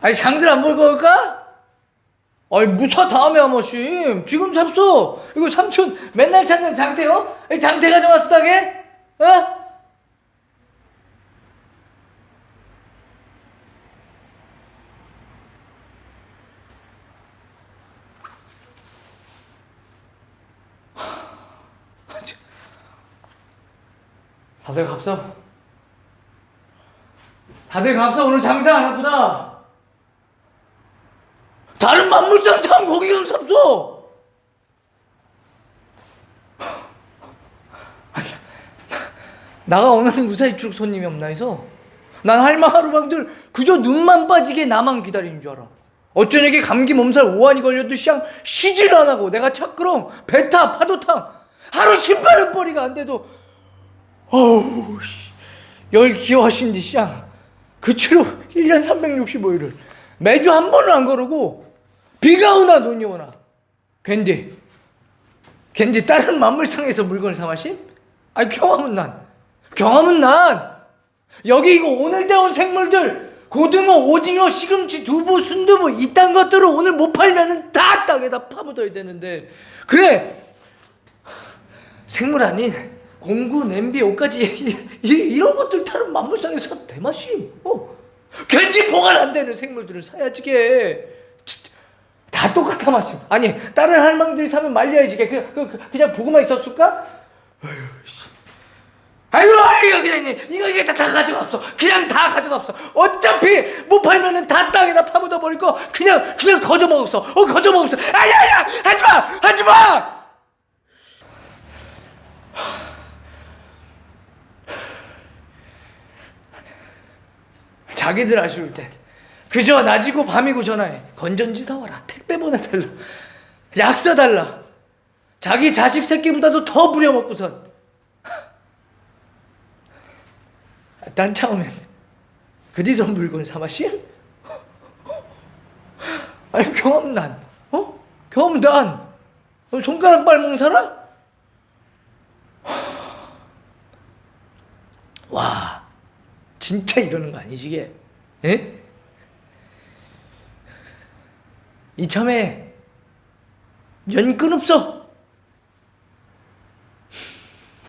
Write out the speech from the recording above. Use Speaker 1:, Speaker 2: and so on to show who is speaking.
Speaker 1: 아니 장들 안 볼 거일까? 아니 무사 다음에 하마심 지금 잡소 이거 삼촌 맨날 찾는 장태요? 이 장태 가져왔으다게? 어? 다들 갑서 다들 갑서 오늘 장사 안 하구나 다른 만물상 참가 삽소. 나가 오늘 무사히 쭉 손님이 없나 해서 난 할마 하루방들 그저 눈만 빠지게 나만 기다리는 줄 알아. 어쩌냐게 감기 몸살 오한이 걸려도 시장 쉬질 안 하고 내가 차끄렁 배타 파도탕 하루 신발은 버리가 안 돼도 어우 씨, 열 기어하신 디 시장 그치로 1년 365일을 매주 한 번은 안 거르고 비가 오나 눈이 오나. 겐디. 겐디 다른 만물상에서 물건을 사 마심? 아니 경험은 난. 경험은 난. 여기 이거 오늘 대온 생물들 고등어, 오징어, 시금치, 두부, 순두부 이딴 것들을 오늘 못 팔면은 다 땅에다 파묻어야 되는데. 그래. 생물 아닌 공구, 냄비, 옷까지 이, 이, 이런 것들 다른 만물상에서 대마심. 어. 괜히 보관 안 되는 생물들을 사야지게 다 똑같아 마심 아니 다른 할망들이 사면 말려야지 그, 그, 그, 그냥 보고만 있었을까? 아이고 이거 그냥 이거 이게 다, 다 가져갔어. 그냥 다 가져갔어. 어차피 못 팔면은 다 땅에다 파묻어 버릴 거 그냥 그냥 거저 먹었어. 어 거저 먹었어. 아니야 아니야! 하지 마! 하지 마! 자기들 아쉬울 땐 그저 낮이고 밤이고 전화해 건전지 사와라 택배 보내달라 약 사달라 자기 자식 새끼보다도 더 부려먹고선 딴 처음엔 그디서 물건 사마시? 아니 경험난 어? 경험난 어, 손가락 발목 살아? 와 진짜 이러는 거 아니시게? 에? 이참에 연끈 없어